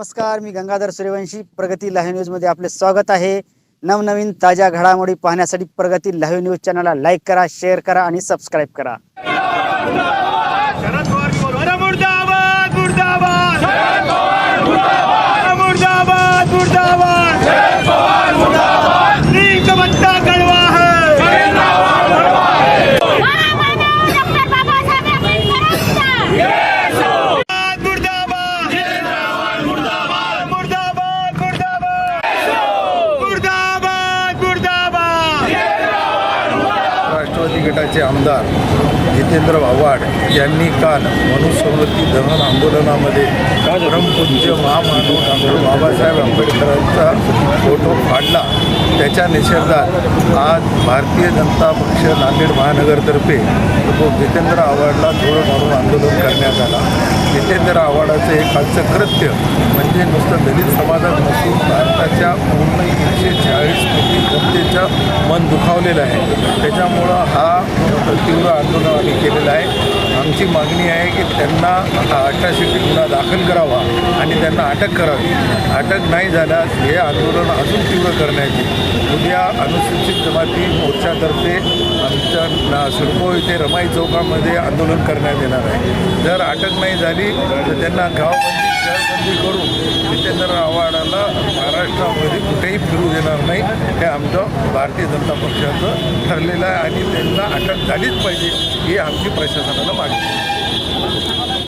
नमस्कार मी गंगाधर सूर्यवंशी. प्रगती लाईव्ह न्यूजमध्ये आपले स्वागत आहे. नवनवीन ताज्या घडामोडी पाहण्यासाठी प्रगती लाईव्ह न्यूज चॅनलला लाईक करा शेअर करा आणि सबस्क्राईब करा. राष्ट्रवादी गटाचे आमदार जितेंद्र आव्हाड यांनी काल मनुस्मृती दहन आंदोलनामध्ये परमपूज्य महामानव डॉक्टर बाबासाहेब आंबेडकरांचा फोटो फाडला त्याच्या निषेधात आज भारतीय जनता पक्ष नांदेड महानगरतर्फे तो जितेंद्र आव्हाडला धोरण मारून आंदोलन करण्यात आला. जितेंद्र आव्हाडाचं हे कालचं कृत्य म्हणजे नुसतं दलित समाजात नसून भारताच्या पूर्ण एकशे मन दुखावलेलं आहे. त्याच्यामुळं हा तीव्र आंदोलन आम्ही केलेलं आहे. आमची मागणी आहे की त्यांना हा अट्रासिटी गुन्हा दाखल करावा आणि त्यांना अटक करावी. अटक नाही झाल्यास हे आंदोलन अजून तीव्र करण्याची. उद्या अनुसूचित जमाती मोर्चातर्फे आमच्या ना सिडको इथे रमाई चौकामध्ये आंदोलन करण्यात येणार आहे. जर अटक नाही झाली तर त्यांना गावबंदी शहरबंदी करून जितेंद्र आव्हाडाला महाराष्ट्रामध्ये कुठेही फिरू देणार नाही. हे आमचं भारतीय जनता पक्षाचं ठरलेलं आहे आणि त्यांना अटक झालीच पाहिजे ही आमची प्रशासनाला मागणी